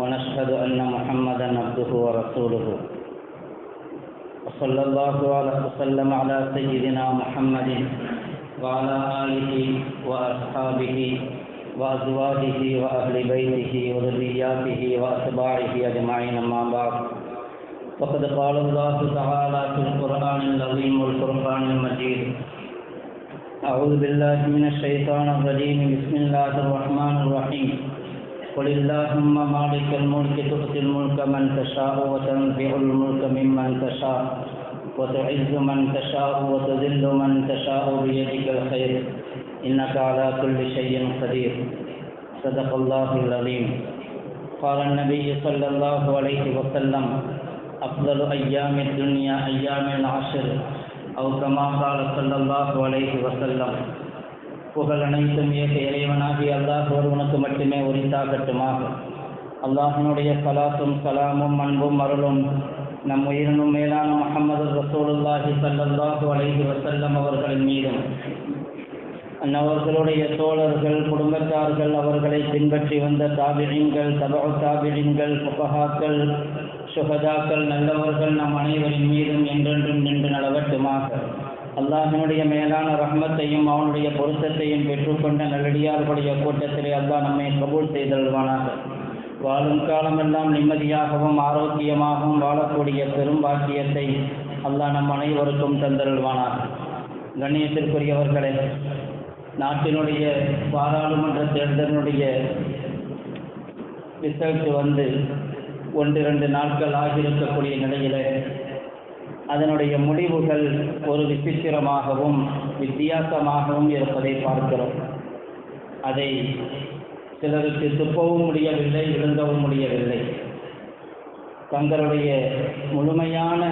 ونشهد أن محمدا عبده ورسوله. وصلى الله على وسلم على سيدنا محمد وعلى آله وأصحابه وأزواجه وأهل بيته وذرياته وأتباعه أجمعين أما بعد. وقد قال الله تعالى في القرآن العظيم والفرقان المجيد. أعوذ بالله من الشيطان الرجيم. بسم الله الرحمن الرحيم. قل اللهم مالك الملك تؤتي الملك من تشاء وتنزع الملك ممن تشاء وتعز من تشاء وتذل من تشاء بيدك الخير. إنك على كل شيء قدير. صدق الله العظيم. قال النبي صلى الله عليه وسلم أفضل أيام الدنيا أيام العشر. أو كما قال صلى الله عليه وسلم புகழ் அனைத்தும் ஏக இறைவனாகி அல்லாஹ் ஒருவனுக்கு மட்டுமே உரித்தாகட்டுமாக. அல்லாஹனுடைய சலாத்தும் சலாமும் அன்பும் அருளும் நம் உயிரினும் மேலான முகமது ரசூலுல்லாஹி சல்லாஹு அலைஹி வசல்லம் அவர்களின் மீதும். அன்னவர்களுடைய தோழர்கள் குடும்பத்தார்கள் அவர்களை பின்பற்றி வந்த தாபிழிங்கள் தபா தாபிழிங்கள் புகஹாக்கள் சுகதாக்கள் நல்லவர்கள் நம் அனைவரின் மீதும் என்றென்றும் நின்று நடவட்டுமாக. அல்லாஹினுடைய மேலான ரஹ்மத்தையும் அவனுடைய பொருத்தத்தையும் பெற்றுக்கொண்ட நல்லடியார்களுடைய கூட்டத்திலே அல்லாஹ் நம்மை கபூல் செய்தல்வானாக வாழும் காலமெல்லாம் நிம்மதியாகவும் ஆரோக்கியமாகவும் வாழக்கூடிய பெரும் பாக்கியத்தை அல்லாஹ் நம் அனைவருக்கும் தந்தருள்வானாக. கண்ணியத்திற்குரியவர்களே நாட்டினுடைய பாராளுமன்ற தேர்தலினுடைய ரிசல்ட் வந்து ஒன்று இரண்டு நாட்கள் ஆகியிருக்கக்கூடிய நிலையில் அதனுடைய முடிவுகள் ஒரு விசித்திரமாகவும் வித்தியாசமாகவும் இருப்பதை பார்க்கிறோம். அதை சிலருக்கு துப்பவும் முடியவில்லை விழுங்கவும் முடியவில்லை. தங்களுடைய முழுமையான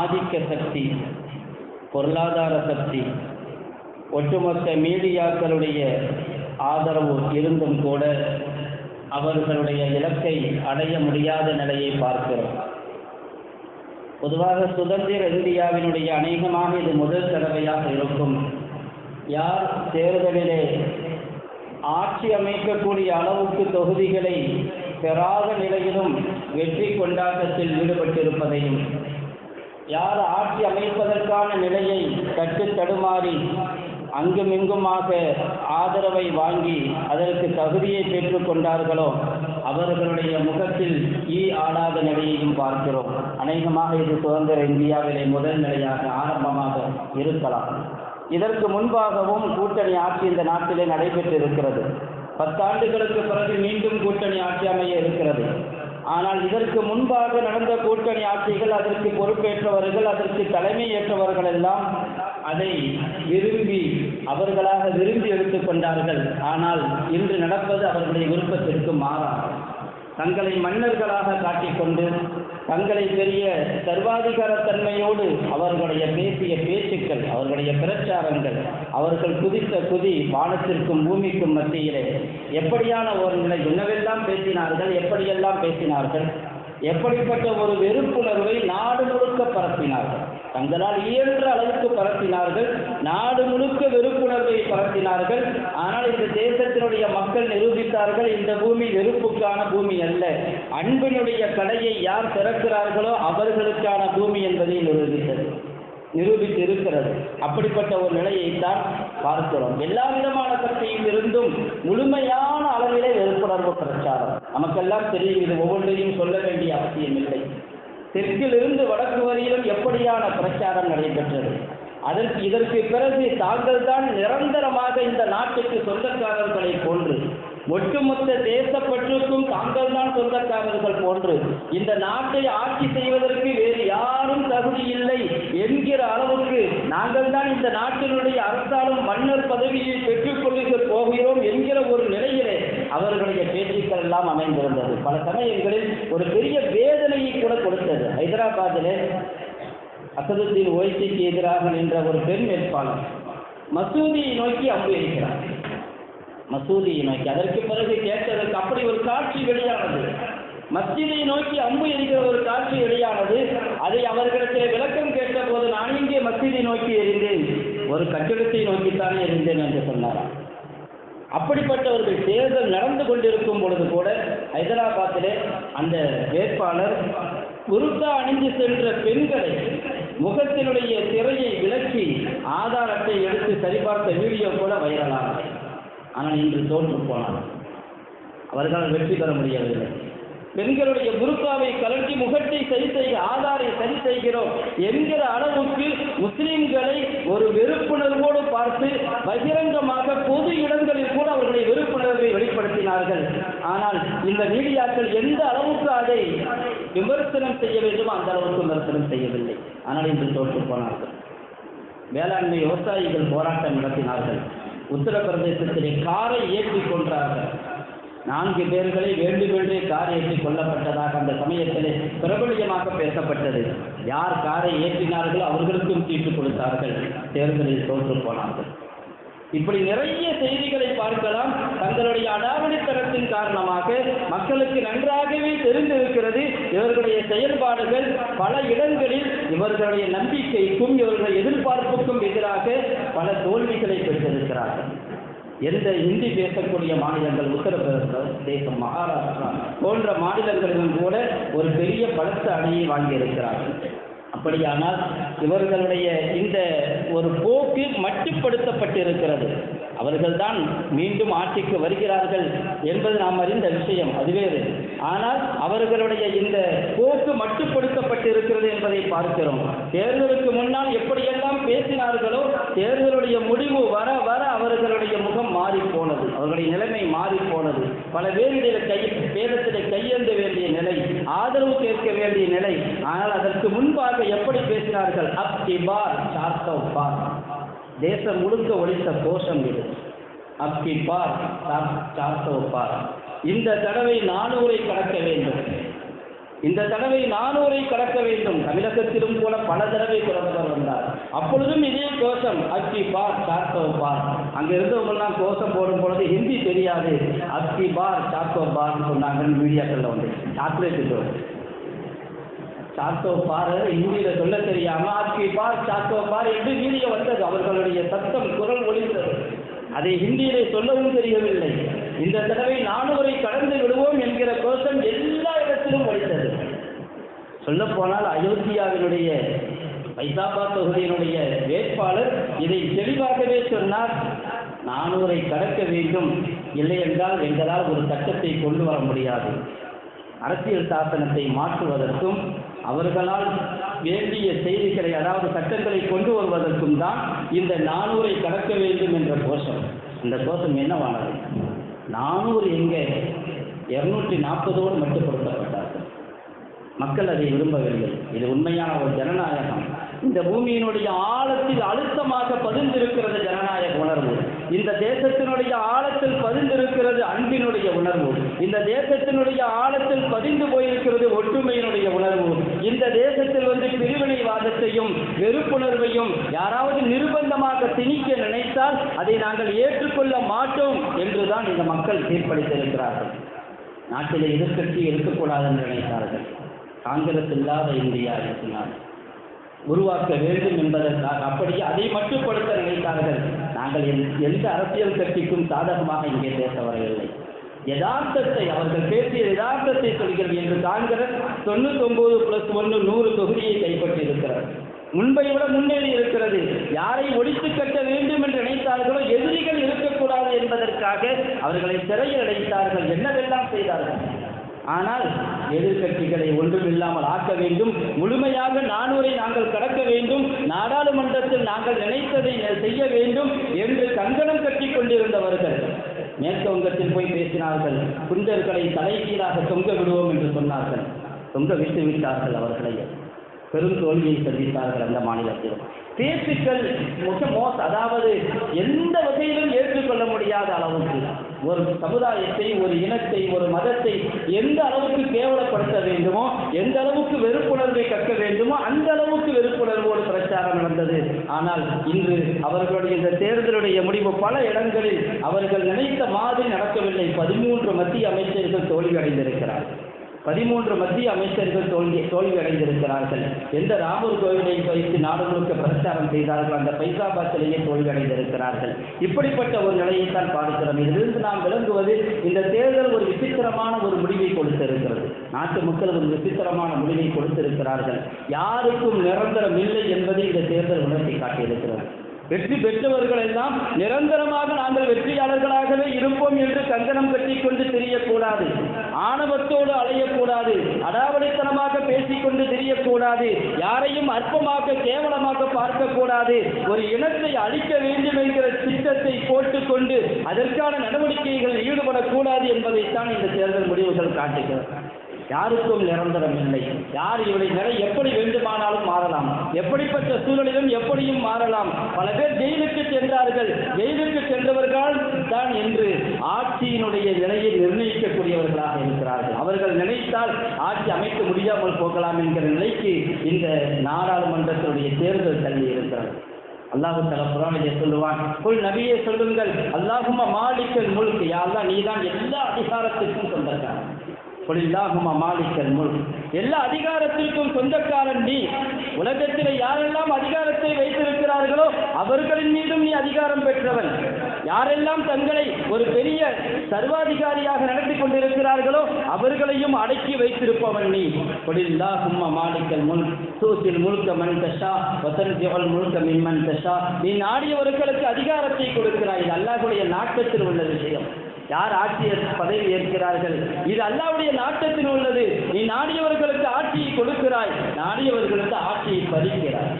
ஆதிக்க சக்தி பொருளாதார சக்தி ஒட்டுமொத்த மீடியாக்களுடைய ஆதரவு இருந்தும் கூட அவர்களுடைய இலக்கை அடைய முடியாத நிலையை பார்க்கிறோம். பொதுவாக சுதந்திர இந்தியாவினுடைய அநேகமாக இது முதல் தடவையாக இருக்கும். யார் தேர்தலிலே ஆட்சி அமைக்கக்கூடிய அளவுக்கு தொகுதிகளை பெறாத நிலையிலும் வெற்றி கொண்டாட்டத்தில் ஈடுபட்டிருப்பதையும் யார் ஆட்சி அமைப்பதற்கான நிலையை கட்டு தடுமாறி அங்குமிங்குமாக ஆதரவை வாங்கி அதற்கு தகுதியை பெற்றுக் கொண்டார்களோ அவர்களுடைய முகத்தில் ஈ ஆடாத நிலையையும் பார்க்கிறோம். அநேகமாக இது சுதந்திர இந்தியாவிலே முதல் நிலையாக ஆரம்பமாக இருக்கலாம். இதற்கு முன்பாகவும் கூட்டணி ஆட்சி இந்த நாட்டிலே நடைபெற்றிருக்கிறது. பத்தாண்டுகளுக்கு பிறகு மீண்டும் கூட்டணி ஆட்சி அமைய இருக்கிறது. ஆனால் இதற்கு முன்பாக நடந்த கூட்டணி ஆட்சிகள் அதற்கு பொறுப்பேற்றவர்கள் அதற்கு தலைமை ஏற்றவர்கள் எல்லாம் அதை விரும்பி அவர்களாக விரும்பி எடுத்துக்கொண்டார்கள் ஆனால் இன்று நடப்பது அவர்களுடைய விருப்பத்திற்கு மாறாது. தங்களை மன்னர்களாக காட்டிக்கொண்டு தங்களை பெரிய சர்வாதிகார தன்மையோடு அவர்களுடைய பேசிய பேச்சுக்கள் அவர்களுடைய பிரச்சாரங்கள் அவர்கள் குதித்த குதி வானத்திற்கும் பூமிக்கும் மத்தியிலே எப்படியான ஒரு நிலை என்னவெல்லாம் பேசினார்கள் எப்படியெல்லாம் பேசினார்கள் எப்படிப்பட்ட ஒரு வெறுப்புணர்வை நாடு முழுக்க பரப்பினார்கள். தங்களால் இயன்ற அளவுக்கு பரப்பினார்கள். நாடு முழுக்க வெறுப்புணர்வை பரப்பினார்கள். ஆனால் இந்த தேசத்தினுடைய மக்கள் நிரூபித்தார்கள் இந்த பூமி வெறுப்புக்கான பூமி அல்ல. அன்பினுடைய கடையை யார் திறக்கிறார்களோ அவர்களுக்கான பூமி என்பதை நிரூபித்தது. நிரூபித்து இருக்கிறது அப்படிப்பட்ட ஒரு நிலையைத்தான் பார்க்கிறோம். எல்லா விதமான சக்தியும் இருந்தும் முழுமையான அளவிலே வெறுப்புணர்வு பிரச்சாரம். நமக்கெல்லாம் தெரியும் இது ஒவ்வொன்றையும் சொல்ல வேண்டிய அவசியம் இல்லை தெற்கிலிருந்து வடக்கு வரையிலும் எப்படியான பிரச்சாரம் நடைபெற்றது? அதற்கு இதற்கு பிறகு தாங்கள் தான் நிரந்தரமாக இந்த நாட்டுக்கு சொந்தக்காரர்களை போன்று ஒட்டுமொத்த தேசப்பற்றுக்கும் தாங்கள் தான் சொந்தக்காரர்கள் போன்று இந்த நாட்டை ஆட்சி செய்வதற்கு வேறு யாரும் தகுதி இல்லை என்கிற அளவுக்கு நாங்கள் தான் இந்த நாட்டினுடைய அரசாலும் மன்னர் பதவியை பெற்றுக்கொள்ளுக போகிறோம் என்கிற ஒரு நிலையிலே அவர்களுடைய பேச்சுக்கள் எல்லாம் அமைந்திருந்தது. பல சமயங்களில் ஒரு பெரிய வேதனையை கூட கொடுத்தது. ஹைதராபாத்திலே அசதுத்தீன் ஓய்சிக்கு எதிராக நின்ற ஒரு பெண் வேட்பாளர் மசூதியை நோக்கி அம்பு இருக்கிறார் மசூதியை நோக்கி. அதற்கு பிறகு கேட்டதற்கு அப்படி ஒரு காட்சி வெளியானது. மஸ்ஜிதை நோக்கி அம்பு எரிகிற ஒரு காட்சி வெளியானது. அதை அவர்களிடத்தில் விளக்கம் கேட்ட போது நான் இங்கே மஸ்ஜிதை நோக்கி எறிந்தேன் ஒரு கட்டிடத்தை நோக்கித்தானே எரிந்தேன் என்று சொன்னாராம் அப்படிப்பட்டவர்கள் தேர்தல் நடந்து கொண்டிருக்கும் பொழுது கூட ஹைதராபாத்திலே அந்த வேட்பாளர் குருத்தா அணிந்து சென்ற பெண்களை முகத்தினுடைய திரையை விளக்கி ஆதாரத்தை எடுத்து சரிபார்த்த வீடியோ கூட வைரலாக ஆனால் இன்று தோற்று போனார். அவர்களால் வெற்றி பெற முடியவில்லை. பெண்களுடைய புருக்காவை கலட்டி முகத்தை சரி செய்ய ஆதாரை சரி செய்கிறோம் என்கிற அளவுக்கு முஸ்லிம்களை ஒரு வெறுப்புணர்வோடு பார்த்து பகிரங்கமாக பொது இடங்களில் கூட அவர்களை வெறுப்புணர்வை வெளிப்படுத்தினார்கள். ஆனால் இந்த மீடியாக்கள் எந்த அளவுக்கு அதை விமர்சனம் செய்ய வேண்டுமோ அந்த அளவுக்கு விமர்சனம் செய்யவில்லை. ஆனால் இன்று தோற்று போனார்கள். வேளாண்மை விவசாயிகள் போராட்டம் நடத்தினார்கள். உத்தரப்பிரதேசத்திலே காரை ஏற்றி கொன்றார்கள். நான்கு பேர்களை வேண்டுமென்றே கார் ஏற்றி கொல்லப்பட்டதாக அந்த சமயத்திலே பிரபலியமாக பேசப்பட்டது. யார் காரை ஏற்றினார்களோ அவர்களுக்கும் சீட்டு கொடுத்தார்கள். தேர்தலில் தோற்று போனார்கள். இப்படி நிறைய செய்திகளை பார்க்கலாம். தங்களுடைய அடாவடித்தனத்தின் காரணமாக மக்களுக்கு நன்றாகவே தெரிந்திருக்கிறது. இவர்களுடைய செயல்பாடுகள் பல இடங்களில் இவர்களுடைய நம்பிக்கைக்கும் இவர்களுடைய எதிர்பார்ப்புக்கும் எதிராக பல தோல்விகளை பெற்றிருக்கிறார்கள். எந்த இந்தி பேசக்கூடிய மாநிலங்கள் உத்தரப்பிரதேசம் மகாராஷ்டிரா போன்ற மாநிலங்களிலும் கூட ஒரு பெரிய பலத்த அணியை வாங்கியிருக்கிறார்கள் அப்படியானால் இவர்களுடைய இந்த ஒரு போக்கு மட்டுப்படுத்தப்பட்டிருக்கிறது. அவர்கள்தான் மீண்டும் ஆட்சிக்கு வருகிறார்கள் என்பது நாம் அறிந்த விஷயம் அதுவே ஆனால் அவர்களுடைய இந்த போக்கு மட்டுப்படுத்தப்பட்டிருக்கிறது என்பதை பார்க்கிறோம். தேர்தலுக்கு முன்னால் எப்படியெல்லாம் பேசினார்களோ தேர்தலுடைய முடிவு வர வர அவர்களுடைய முகம் மாறி போனது அவர்களுடைய நிலைமை மாறி போனது பல பேரிடையில கை பேரத்திலே கையெழுந்த வேண்டிய நிலை ஆதரவு கேட்க வேண்டிய நிலை. ஆனால் அதற்கு முன்பாக எப்படி பேசினார்கள்? அப் பார் சார்த்தோ பார். தேசம் முழுக்க ஒழித்த கோஷம் இது. அப் கி பார் பார். இந்த தடவை நானூரை கடக்க வேண்டும். இந்த தடவை நானூரை கடக்க வேண்டும். தமிழகத்திலும் கூட பல தடவை பிரதமர் வந்தார். அப்பொழுதும் இதே கோஷம் அக்கி பார் சாத்தோ பார். அங்க இருந்தவங்கெல்லாம் கோஷம் போடும் பொழுது ஹிந்தி தெரியாது. அக்கி பார் சாத்தோ பார்னு சொன்னாங்கன்னு மீடியாக்கள்ல வந்து. சாக்லேட்டு சாத்தோ பார் இந்தியில சொல்ல தெரியாம ஆக்கி பார் சாத்தோ பார் என்று வீடியோ வந்தது. அவர்களுடைய சத்தம் குரல் ஒலித்தது. அதை ஹிந்தியிலே சொல்லவும் தெரியவில்லை. இந்த தடவை நானூரை கடந்து விடுவோம் என்கிற கோஷம் எல்லா இடத்திலும் ஒழித்தது சொல்லப்போனால் அயோத்தியாவினுடைய பைசாபாத் தொகுதியினுடைய வேட்பாளர் இதை தெளிவாகவே சொன்னார். நானூரை கடக்க வேண்டும். இல்லை என்றால் எங்களால் ஒரு சட்டத்தை கொண்டு வர முடியாது. அரசியல் சாசனத்தை மாற்றுவதற்கும் அவர்களால் வேண்டிய செய்திகளை அதாவது சட்டங்களை கொண்டு வருவதற்கும் தான் இந்த நானூரை கடக்க வேண்டும் என்ற கோஷம். அந்த கோஷம் என்னவானது? நானூறு எங்கே? இருநூற்றி நாற்பதோடு மட்டுப்படுத்தப்பட்டார்கள். மக்கள் அதை விரும்பவில்லை. இது உண்மையான ஒரு ஜனநாயகம். இந்த பூமியினுடைய ஆழத்தில் அழுத்தமாக பதிந்திருக்கிறது ஜனநாயக உணர்வு. இந்த தேசத்தினுடைய ஆழத்தில் பதிந்திருக்கிறது அன்பினுடைய உணர்வு. இந்த தேசத்தினுடைய ஆழத்தில் பதிந்து போயிருக்கிறது ஒற்றுமையினுடைய உணர்வு. இந்த தேசத்தில் வந்து பிரிவினைவாதத்தையும் வெறுப்புணர்வையும் யாராவது நிர்பந்தமாக திணிக்க நினைத்தால் அதை நாங்கள் ஏற்றுக்கொள்ள மாட்டோம் என்றுதான் இந்த மக்கள் தீர்ப்பளித்திருக்கிறார்கள். நாட்டில் எதிர்க்கட்சி இருக்கக்கூடாது என்று நினைத்தார்கள். காங்கிரஸ் இல்லாத இந்தியா இருக்கிறார்கள் உருவாக்க வேண்டும் என்பதற்காக அப்படியே அதை மட்டுப்படுத்த நினைத்தார்கள். நாங்கள் எந்த- எந்த அரசியல் கட்சிக்கும் சாதகமாக இங்கே பேச வரவில்லை யதார்த்தத்தை அவர்கள் பேசிய யதார்த்தத்தை சொல்கிறது என்று காங்கிரஸ் தொண்ணூத்தொன்பது பிளஸ் ஒன்று நூறு தொகுதியை கைப்பற்றி இருக்கிறார் முன்பை விட முன்னேறி இருக்கிறது. யாரை ஒழித்து கட்ட வேண்டும் என்று நினைத்தார்களோ எதிரிகள் இருக்கக்கூடாது என்பதற்காக அவர்களை சிறையில் அடைத்தார்கள். என்னவெல்லாம் செய்தார்கள்? ஆனால் எதிர்கட்சிகளை ஒன்றுமில்லாமல் ஆக்க வேண்டும். முழுமையாக நானூரை நாங்கள் கடக்க வேண்டும். நாடாளுமன்றத்தில் நாங்கள் நினைத்ததை செய்ய வேண்டும் என்று கங்கணம் கட்டி கொண்டிருந்தவர்கள் மேற்கு வங்கத்தில் போய் பேசினார்கள். குண்டர்களை தலைகீழாக தொங்க விடுவோம் என்று சொன்னார்கள். தொங்க விட்டு விட்டார்கள் அவர்களை. பெரும் தோல்வியை சந்தித்தார்கள் அந்த மாநிலத்தில். பேச்சுக்கள் மிக மோச அதாவது எந்த வகையிலும் ஏற்றுக்கொள்ள முடியாத அளவுக்கு. ஒரு சமுதாயத்தை ஒரு இனத்தை ஒரு மதத்தை எந்த அளவுக்கு கேவலப்படுத்த வேண்டுமோ எந்த அளவுக்கு வெறுப்புணர்வை கற்க வேண்டுமோ அந்த அளவுக்கு வெறுப்புணர்வோடு பிரச்சாரம் நடந்தது. ஆனால் இன்று அவர்களுடைய இந்த தேர்தலுடைய முடிவு பல இடங்களில் அவர்கள் நினைத்த மாதிரி நடக்கவில்லை. பதிமூன்று மத்திய அமைச்சர்கள் தோல்வி அடைந்திருக்கிறார்கள் பதிமூன்று மத்திய அமைச்சர்கள் தோல்வி தோல்வி அடைந்திருக்கிறார்கள் எந்த ராமர் கோவிலை வைத்து நாடு முழுக்க பிரச்சாரம் செய்தார்கள் அந்த பைசாபாத்திலேயே தோல்வி அடைந்திருக்கிறார்கள் இப்படிப்பட்ட ஒரு நிலையைத்தான் பார்க்கிறோம். இதிலிருந்து நாம் விளங்குவது இந்த தேர்தல் ஒரு விசித்திரமான ஒரு முடிவை கொடுத்திருக்கிறது. நாட்டு மக்கள் ஒரு விசித்திரமான முடிவை கொடுத்திருக்கிறார்கள். யாருக்கும் நிரந்தரம் இல்லை என்பதை இந்த தேர்தல் உணர்த்தி காட்டியிருக்கிறது. வெற்றி பெற்றவர்கள் எல்லாம் நிரந்தரமாக நாங்கள் வெற்றியாளர்களாகவே இருப்போம் என்று கங்கணம் ஆணவத்தோடு அலையக்கூடாது அடாவடித்தனமாக பேசிக்கொண்டு தெரியக்கூடாது யாரையும் அற்பமாக கேவலமாக பார்க்கக்கூடாது ஒரு இனத்தை அழிக்க வேண்டும் என்கிற திட்டத்தை போட்டுக்கொண்டு அதற்கான நடவடிக்கைகளில் ஈடுபடக்கூடாது என்பதைத்தான் இந்த தேர்தல் முடிவுகள் காட்டுகிறது. யாருக்கும் நிரந்தரம் இல்லை. யார் இவருடைய நிலை எப்படி வேண்டுமானாலும் மாறலாம். எப்படிப்பட்ட சூழலிலும் எப்படியும் மாறலாம். பல பேர் ஜெயிலுக்கு சென்றார்கள். ஜெயிலுக்கு சென்றவர்கள் தான் என்று ஆட்சியினுடைய நிலையை நிர்ணயிக்கக்கூடியவர்களாக இருக்கிறார்கள். அவர்கள் நினைத்தால் ஆட்சி அமைக்க முடியாமல் போகலாம் என்கிற நிலைக்கு இந்த நாடாளுமன்றத்தினுடைய தேர்தல் தள்ளி இருக்கிறது. அல்லாஹு தலா குரானிலே சொல்லுவான் குல் நபியே சொல்லுங்கள் அல்லாஹுமா மாலிக்கல் முழுக்கு நீ நீதான் எல்லா அதிகாரத்திற்கும் சொந்தக்காரன். குலில்லாஹும மாலிக்கல் முல் எல்லா அதிகாரத்திற்கும் சொந்தக்காரன் நீ. உலகத்தில் யாரெல்லாம் அதிகாரத்தை வைத்திருக்கிறார்களோ அவர்களின் மீதும் நீ அதிகாரம் பெற்றவன். யாரெல்லாம் தங்களை ஒரு பெரிய சர்வாதிகாரியாக நடத்தி கொண்டிருக்கிறார்களோ அவர்களையும் அடக்கி வைத்திருப்பவன் நீ. குலில்லாஹும்ம மாலிக்கல் முன் தூசில் முழுக்க மண் தஷா வசன்ஜிவல் முழுக்க மின்மன் தஷா. நீ நாடியவர்களுக்கு அதிகாரத்தை கொடுக்கிறாய். இது அல்லாஹுடைய நாட்டத்தில் உள்ள விஷயம். யார் ஆட்சியர் பதவி ஏற்கிறார்கள் இது அல்லாவுடைய நாட்டத்தில் உள்ளது நீ நாடியவர்களுக்கு ஆட்சியை கொடுக்கிறாய் நாடியவர்களுக்கு ஆட்சியை பறிக்கிறாய்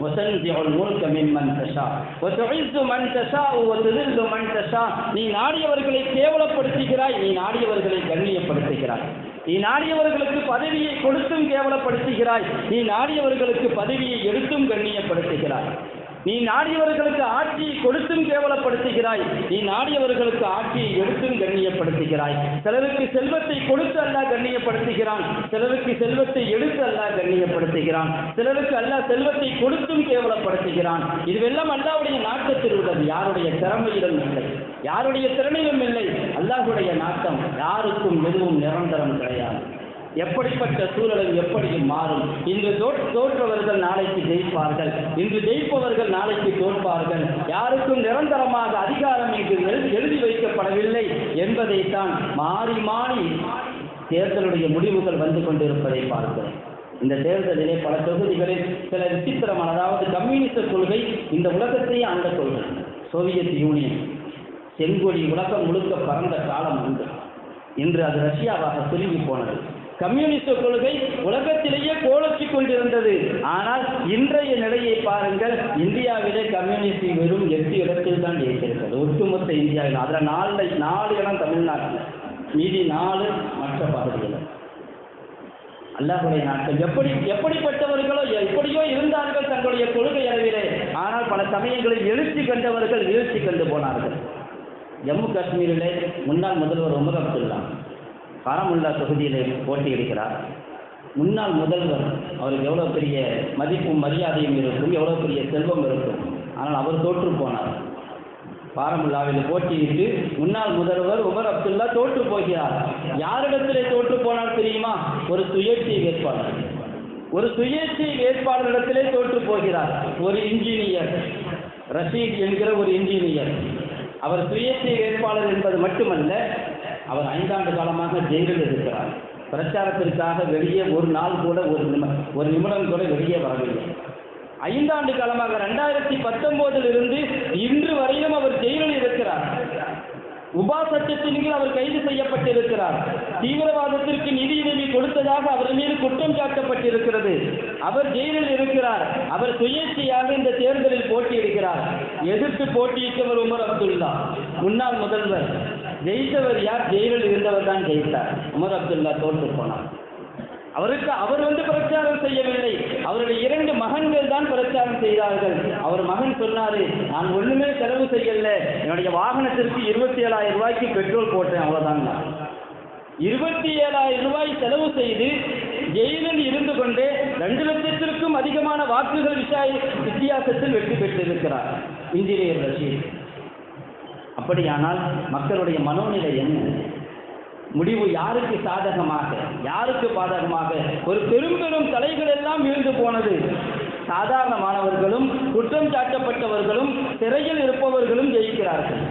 وتنزع الملك ممن تشاء وتعز من تشاء وتذل من تشاء நீ நாடியவர்களை கேவலப்படுத்துகிறாய் நீ நாடியவர்களை கண்ணியப்படுத்துகிறாய் நீ நாடியவர்களுக்கு பதவியை கொடுத்தும் கேவலப்படுத்துகிறாய் நீ நாடியவர்களுக்கு பதவியை எடுத்தும் கண்ணியப்படுத்துகிறாய் நீ நாடியவர்களுக்கு ஆட்சியை கொடுத்தும் கேவலப்படுத்துகிறாய். நீ நாடியவர்களுக்கு ஆட்சியை எடுத்தும் கண்ணியப்படுத்துகிறாய். சிலருக்கு செல்வத்தை கொடுத்து அல்லாஹ் கண்ணியப்படுத்துகிறான். சிலருக்கு செல்வத்தை எடுத்து அல்லாஹ் கண்ணியப்படுத்துகிறான். சிலருக்கு அல்லாஹ் செல்வத்தை கொடுத்தும் கேவலப்படுத்துகிறான். இதுவெல்லாம் அல்லாவுடைய நாட்டத்தில் உள்ளது. யாருடைய திறமையிலும் இல்லை. யாருடைய திறமையிலும் இல்லை. அல்லாஹ்வுடைய நாட்டம் யாருக்கும் எதுவும் நிரந்தரம் கிடையாது. எப்படிப்பட்ட சூழலும் எப்படியும் மாறும்? இன்று தோற்- தோற்றவர்கள் நாளைக்கு ஜெயிப்பார்கள். இன்று ஜெயிப்பவர்கள் நாளைக்கு தோற்பார்கள். யாருக்கும் நிரந்தரமாக அதிகாரம் இங்கு எழுதி வைக்கப்படவில்லை என்பதைத்தான் மாறி மாறி தேர்தலுடைய முடிவுகள் வந்து கொண்டிருப்பதை பார்க்கிறோம். இந்த தேர்தலிலே பல தொகுதிகளில் சில விசித்திரமான அதாவது கம்யூனிஸ்ட கொள்கை இந்த உலகத்தையே ஆண்ட கொள்கை சோவியத் யூனியன். செங்கொடி உலகம் முழுக்க பறந்த காலம் உண்டு இன்று அது ரஷ்யாவாக சுருங்கி போனது. கம்யூனிஸ்ட் கொள்கை உலகத்திலேயே கோலச்சி கொண்டிருந்தது. ஆனால் இன்றைய நிலையை பாருங்கள் இந்தியாவிலே கம்யூனிஸ்ட் வெறும் எட்டு இடத்தில் தான் இருக்கிறது. ஒட்டுமொத்த இந்தியாவில். அதில் நாலு நாலு இடம் தமிழ்நாட்டில். மீதி நாலு மற்ற பகுதிகள் அல்லாஹுடைய நாட்கள். எப்படி எப்படிப்பட்டவர்களோ எப்படியோ இருந்தார்கள் தங்களுடைய கொள்கை அளவிலே. ஆனால் பல சமயங்களில் எழுச்சி கண்டவர்கள் வீழ்ச்சி கண்டு போனார்கள். ஜம்மு காஷ்மீரிலே முன்னாள் முதல்வர் உமர் அப்துல்லா. பாரமுல்லா தொகுதியில் போட்டியிடுகிறார். முன்னாள் முதல்வர் அவருக்கு எவ்வளோ பெரிய மதிப்பும் மரியாதையும் இருக்கும் எவ்வளோ பெரிய செல்வம் இருக்கும். ஆனால் அவர் தோற்று போனார். பாரமுல்லாவில் போட்டியிட்டு முன்னாள் முதல்வர் உமர் அப்துல்லா தோற்று போகிறார். யாரிடத்திலே தோற்று போனார் தெரியுமா? ஒரு சுயேட்சை வேட்பாளர். ஒரு சுயேட்சை வேட்பாளரிடத்திலே தோற்று போகிறார். ஒரு இன்ஜினியர் ரஷீத் என்கிற ஒரு இன்ஜினியர். அவர் சுயேட்சை வேட்பாளர் என்பது மட்டுமல்ல அவர் ஐந்தாண்டு காலமாக ஜெயிலில் இருக்கிறார். பிரச்சாரத்திற்காக வெளியே ஒரு நாள் கூட ஒரு நிம ஒரு நிமிடம் கூட வெளியே வரவில்லை. ஐந்தாண்டு காலமாக ரெண்டாயிரத்தி பத்தொன்பதில் இருந்து இன்று வரையிலும் அவர் ஜெயிலில் இருக்கிறார். உபா சட்டத்தின் கீழ் அவர் கைது செய்யப்பட்டிருக்கிறார். தீவிரவாதத்திற்கு நிதியுதவி கொடுத்ததாக அவர் மீது குற்றம் சாட்டப்பட்டிருக்கிறது. அவர் ஜெயிலில் இருக்கிறார். அவர் சுயேட்சையாக இந்த தேர்தலில் போட்டியிடுகிறார். எதிர்த்து போட்டியிட்டவர் உமர் அப்துல்லா. முன்னாள் முதல்வர். ஜெயித்தவர் யார்? ஜெயிலில் இருந்தவர் தான் ஜெயித்தார். உமர் அப்துல்லா தோற்று போனார். அவருக்கு அவர் வந்து பிரச்சாரம் செய்யவில்லை. அவருடைய இரண்டு மகன்கள் தான் பிரச்சாரம் செய்தார்கள். அவர் மகன் சொன்னாரு நான் ஒண்ணுமே செலவு செய்யல. என்னுடைய வாகனத்திற்கு இருபத்தி ஏழாயிரம் ரூபாய்க்கு பெட்ரோல் போட்டேன் அவ்வளவுதான். இருபத்தி ஏழாயிரம் ரூபாய் செலவு செய்து ஜெயிலில் இருந்து கொண்டே ரெண்டு லட்சத்திற்கும் அதிகமான வாக்குகள் விஷய வித்தியாசத்தில் வெற்றி பெற்றிருக்கிறார். இந்திரியர் ரஷீத். அப்படியானால் மக்களுடைய மனோநிலை என்ன? முடிவு யாருக்கு சாதகமாக யாருக்கு பாதகமாக? ஒரு பெரும் பெரும் தலைகள் எல்லாம் வீழ்ந்து போனது. சாதாரணமானவர்களும் குற்றம் சாட்டப்பட்டவர்களும் சிறையில் இருப்பவர்களும் ஜெயிக்கிறார்கள்.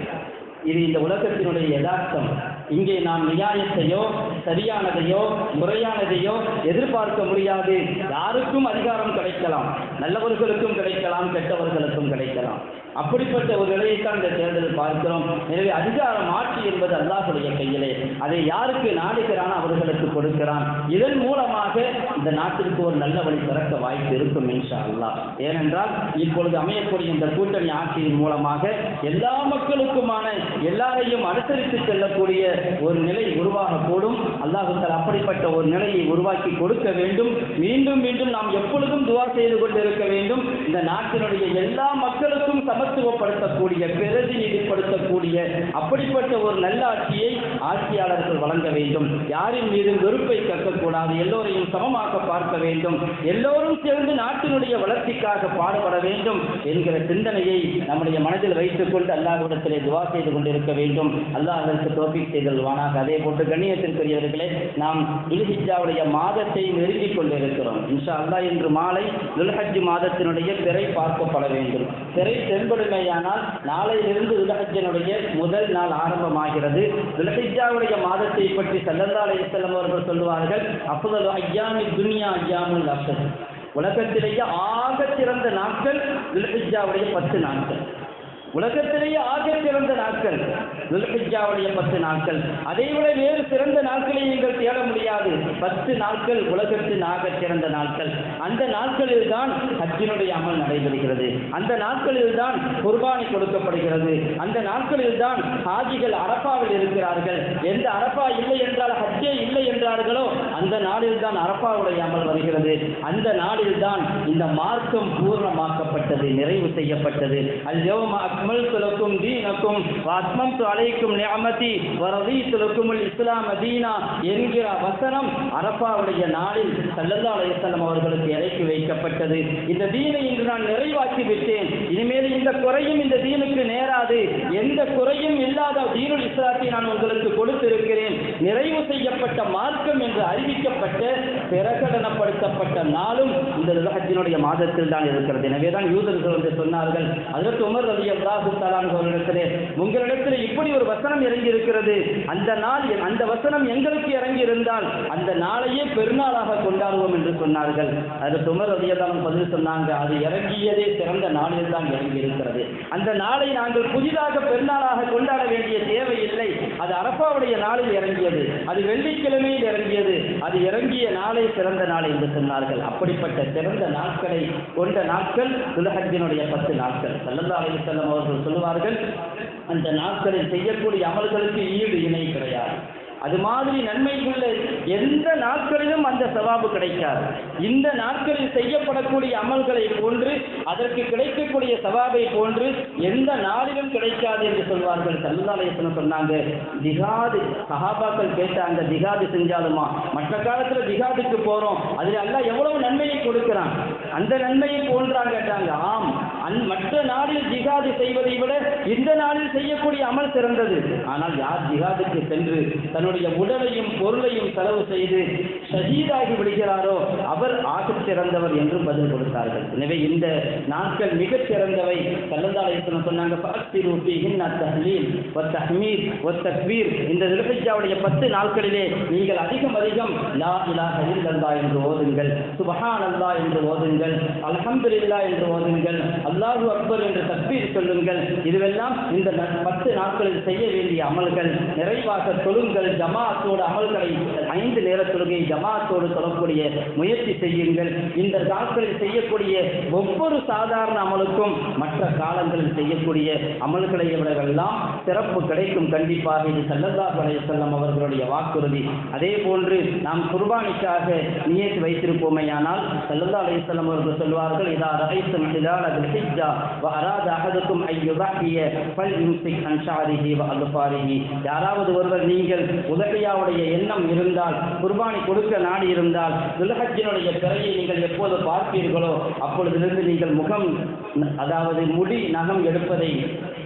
இது இந்த உலகத்தினுடைய யதார்த்தம். இங்கே நாம் நியாயத்தையோ சரியானதையோ முறையானதையோ எதிர்பார்க்க முடியாது. யாருக்கும் அதிகாரம் கிடைக்கலாம். நல்லவர்களுக்கும் கிடைக்கலாம் கெட்டவர்களுக்கும் கிடைக்கலாம். அப்படிப்பட்ட ஒரு நிலையைத்தான் இந்த தேர்தல் பார்க்கிறோம். எனவே அதிகாரம் ஆட்சி என்பது அல்லாஹுடைய கையிலே. அதை யாருக்கு நாடுகிறான் அவர்களுக்கு கொடுக்கிறான். இதன் மூலமாக இந்த நாட்டிற்கு ஒரு நல்ல வழி திறக்க வாய்ப்பு இருக்கும் இன்ஷா அல்லாஹ் ஏனென்றால் இப்பொழுது அமையக்கூடிய இந்த கூட்டணி ஆட்சியின் மூலமாக எல்லா மக்களுக்குமான எல்லாரையும் அனுசரித்து செல்லக்கூடிய ஒரு நிலை உருவாகக்கூடும். அல்லாஹுத்தால் அப்படிப்பட்ட ஒரு நிலையை உருவாக்கி கொடுக்க வேண்டும். மீண்டும் மீண்டும் நாம் எப்பொழுதும் துவா செய்து கொண்டிருக்க வேண்டும். இந்த நாட்டினுடைய எல்லா மக்களுக்கும் சமத்துவப்படுத்தக்கூடிய பிரதிநிதிப்படுத்தக்கூடிய அப்படிப்பட்ட ஒரு நல்ல ஆட்சியை ஆட்சியாளர்கள் வழங்க வேண்டும். யாரின் மீதும் வெறுப்பை கற்கக்கூடாது. எல்லோரையும் சமமாக பார்க்க வேண்டும். எல்லோரும் சேர்ந்து நாட்டினுடைய வளர்ச்சிக்காக பாடுபட வேண்டும் என்கிற சிந்தனையை நம்முடைய மனதில் வைத்துக் கொண்டு அல்லாஹ்விடத்திலே துவா செய்து கொண்டிருக்க வேண்டும். அல்லாஹ் அதற்கு தோப்பிக் செய்தல்வானாக. அதே போன்று கண்ணியத்திற்குரியவர்களே நாம் துல்ஹிஜாவுடைய மாதத்தை நெருங்கிக் கொண்டிருக்கிறோம். இன்ஷா அல்லா இன்று மாலை துல்ஹஜ் மாதத்தினுடைய திரை பார்க்கப்பட வேண்டும். திரை தெரிந்து தென்படுமேயானால் நாளையிலிருந்து துலஹஜனுடைய முதல் நாள் ஆரம்பமாகிறது. துலஹிஜாவுடைய மாதத்தை பற்றி சல்லல்லா அலைஹிஸ்ஸலாம் அவர்கள் சொல்லுவார்கள் அஃதலு ஐயாமி துனியா ஐயாமுல் அப்சல் உலகத்திலேயே ஆக சிறந்த நாட்கள் துலஹிஜாவுடைய பத்து நாட்கள். உலகத்திலேயே ஆக சிறந்த நாட்கள் துல்ஹிஜாவுடைய பத்து நாட்கள். அதைவிட வேறு சிறந்த நாட்களை நீங்கள் தேட முடியாது. பத்து நாட்கள் உலகத்தின் ஆக சிறந்த நாட்கள். அந்த நாட்களில் தான் ஹஜ்ஜினுடைய அமல் நடைபெறுகிறது. அந்த நாட்களில் தான் குர்பானி கொடுக்கப்படுகிறது. அந்த நாட்களில் தான் ஹாஜிகள் அரப்பாவில் இருக்கிறார்கள். எந்த அரப்பா இல்லை என்றால் ஹஜ்ஜே இல்லை என்றார்களோ அந்த நாளில் தான் அரப்பாவுடைய அமல் வருகிறது. அந்த நாளில் தான் இந்த மார்க்கம் பூர்ணமாக்கப்பட்டது நிறைவு செய்யப்பட்டது. அல் அக்மல்து லக்கும் தீனக்கும் வ அத்மம்து அலைக்கும் நியமதி வ லக்கும் இஸ்லாம் தீனா என்கிற வசனம் அரப்பாவுடைய நாளில் சல்லல்லா அலைஹி அவர்களுக்கு இறக்கி வைக்கப்பட்டது. இந்த தீனை இன்று நான் நிறைவாக்கி விட்டேன். இனிமேல் இந்த குறையும் இந்த தீனுக்கு நேராது. எந்த குறையும் இல்லாத தீனுல் இஸ்லாத்தை நான் உங்களுக்கு கொடுத்திருக்கிறேன். நிறைவு செய்யப்பட்ட மார்க்கம் என்று அறிவிக்கப்பட்ட பிரகடனப்படுத்தப்பட்ட நாளும் இந்த ஹஜ்ஜினுடைய மாதத்தில் தான் இருக்கிறது. எனவே தான் யூதர்கள் வந்து சொன்னார்கள் அதற்கு உமர் ரவி அல்லாஹு அவர்களிடத்திலே உங்களிடத்தில் இப்படி ஒரு வசனம் இறங்கி இருக்கிறது அந்த நாள் அந்த வசனம் எங்களுக்கு இறங்கி இருந்தால் அந்த நாளையே பெருநாளாக கொண்டாடுவோம் என்று சொன்னார்கள். அது சுமர் அதிகாரம் பதில் சொன்னாங்க அது இறங்கியதே சிறந்த நாளில் தான் இறங்கி இருக்கிறது அந்த நாளை நாங்கள் புதிதாக பெருநாளாக கொண்டாட வேண்டிய தேவையில்லை அது அரப்பாவுடைய நாளில் இறங்கியது அது வெள்ளிக்கிழமையில் இறங்கியது அது இறங்கிய நாளை சிறந்த நாள் என்று சொன்னார்கள். அப்படிப்பட்ட சிறந்த நாட்களை கொண்ட நாட்கள் உலகத்தினுடைய பத்து நாட்கள். சல்லல்லா அலைஹிஸ்ஸலாம் அவர்கள் சொல்லுவார்கள் அந்த நாட்களில் செய்யக்கூடிய அமல்களுக்கு ஈடு இணை கிடையாது. அது மாதிரி நன்மைக்குள்ள எந்த நாட்களிலும் அந்த சவாபு கிடைக்காது. இந்த நாட்களில் செய்யப்படக்கூடிய அமல்களை போன்று அதற்கு கிடைக்கக்கூடிய சவாபை போன்று எந்த நாளிலும் கிடைக்காது என்று சொல்வார்கள். சல்லாலயத்தில் சொன்னாங்க திகாது சஹாபாக்கள் கேட்டாங்க திகாது செஞ்சாலுமா? மற்ற காலத்துல திகாதுக்கு போறோம். அதுல எல்லாம் எவ்வளவு நன்மையை கொடுக்கிறான்? அந்த நன்மையை போன்றாங்க கேட்டாங்க ஆம் அந் மற்ற நாளில் ஜிகாது செய்வதை விட இந்த நாளில் செய்யக்கூடிய அமல் சிறந்தது. ஆனால் யார் ஜிகாதுக்கு சென்று தன்னுடைய உடலையும் பொருளையும் செலவு செய்து ஷஹீதாகி விடுகிறாரோ அவர் ஆகச் சிறந்தவர் என்றும் பதில் கொடுத்தார்கள். எனவே இந்த நாட்கள் மிகச் சிறந்தவை. கல்லந்தாலயத்தில் சொன்னாங்க ஃபஅக்ஸிரு ஃபீஹின்ன தஹ்லீல் வத்தஹ்மீத் வத்தக்பீர் இந்த துல்ஹிஜ்ஜாவுடைய பத்து நாட்களிலே நீங்கள் அதிகம் அதிகம் லா இலாஹ இல்லல்லாஹ் என்று ஓதுங்கள் சுபஹானல்லாஹ் என்று ஓதுங்கள். அல்ஹம்துலில்லாஹ் என்று ஓதுங்கள். அல்லாஹு அக்பர் என்று தக்பீர் சொல்லுங்கள். இதுவெல்லாம் இந்த பத்து நாட்களில் செய்ய வேண்டிய அமல்கள். நிறைவாக தொழுங்கள். ஜமாத்தோடு அமல்களை ஐந்து நேர தொழுகை ஜமாஅத்தோடு சொல்லக்கூடிய முயற்சி செய்யுங்கள். இந்த நாட்களில் செய்யக்கூடிய ஒவ்வொரு சாதாரண அமலுக்கும் மற்ற காலங்களில் செய்யக்கூடிய அமல்களை விடவெல்லாம் சிறப்பு கிடைக்கும். கண்டிப்பாக இது சல்லல்லா அலைஹி அவர்களுடைய வாக்குறுதி. அதே போன்று நாம் குர்பானிக்காக நியத்து வைத்திருப்போமேயானால் சல்லல்லாஹு அலைஹி அவர்கள் சொல்வார்கள் இதா ரகைத்தும் ஹிலால பில் ஹிஜ்ஜா வ அராத அஹதுக்கும் ஐ யுதஹிய ஃபல் யும்சிக் அன் ஷஅரிஹி வ அல்ஃபாரிஹி யாராவது ஒருவர் நீங்கள் உதகையாவுடைய எண்ணம் இருந்தால் குர்பானி கொடுக்க நாடி இருந்தால் துல்ஹஜ்ஜினுடைய பிறையை நீங்கள் எப்போது பார்ப்பீர்களோ அப்பொழுதிலிருந்து நீங்கள் முகம் அதாவது முடி நகம் எடுப்பதை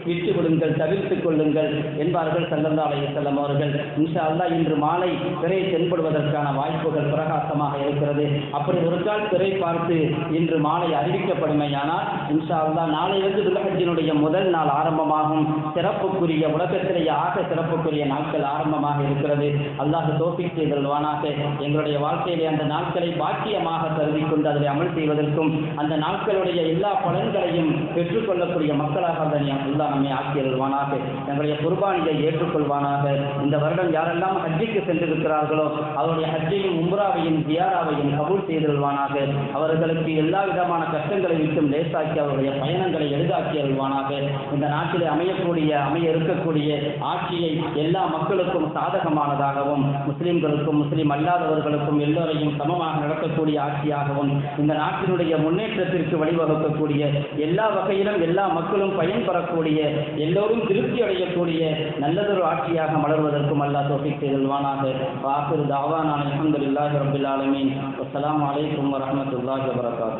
விட்டு கொடுங்கள் தவிர்த்துக் கொள்ளுங்கள் என்பார்கள் செல்லந்தா அலைய செல்லம் அவர்கள். இன்ஷா அல்லா இன்று மாலை திரை தென்படுவதற்கான வாய்ப்புகள் பிரகாசமாக இருக்கிறது. அப்படி ஒரு கால் திரை பார்த்து இன்று மாலை அறிவிக்கப்படுமையானால் இன்ஷா அல்லா நாளையிலிருந்து துலகத்தினுடைய முதல் நாள் ஆரம்பமாகும். சிறப்புக்குரிய உலகத்திலேயே ஆக சிறப்புக்குரிய நாட்கள் ஆரம்பமாக இருக்கிறது. அல்லாஹ் தோப்பிக் செய்தல்வானாக எங்களுடைய வாழ்க்கையிலே அந்த நாட்களை பாக்கியமாக கருதி கொண்டு அதில் அமல் செய்வதற்கும் அந்த நாட்களுடைய எல்லா பலன்களையும் பெற்றுக்கொள்ளக்கூடிய மக்களாக அதனை அல்லா நம்மை ஆக்கியல்வானாக எங்களுடைய குர்பானியை ஏற்றுக்கொள்வானாக. இந்த வருடம் யாரெல்லாம் ஹஜ்ஜிக்கு சென்றிருக்கிறார்களோ அவருடைய ஹஜ்ஜையும் உம்ராவையும் ஜியாராவையும் கபூல் செய்திருவானாக அவர்களுக்கு எல்லா விதமான கஷ்டங்களை விட்டும் லேசாக்கி அவருடைய பயணங்களை எளிதாக்கி அருள்வானாக. இந்த நாட்டிலே அமையக்கூடிய அமைய இருக்கக்கூடிய ஆட்சியை எல்லா மக்களுக்கும் சாதகமானதாகவும் முஸ்லிம்களுக்கும் முஸ்லிம் அல்லாதவர்களுக்கும் எல்லோரையும் சமமாக நடத்தக்கூடிய ஆட்சியாகவும் இந்த நாட்டினுடைய முன்னேற்றத்திற்கு வழிவகுக்கக்கூடிய எல்லா வகையிலும் எல்லா மக்களும் பயன்பெறக்கூடிய எல்லோரும் திருப்தி அடையக்கூடிய நல்லதொரு ஆட்சியாக மலர்வதற்கும் அல்லாஹ் தோஃபிக் செய்தல்வானாக வாக்குறு தாவான் அலமதுல்லாஹி ரபில் ஆலமீன். அஸ்ஸலாமு அலைக்கும் வரஹ்மத்துல்லாஹி வபரகாத்துஹு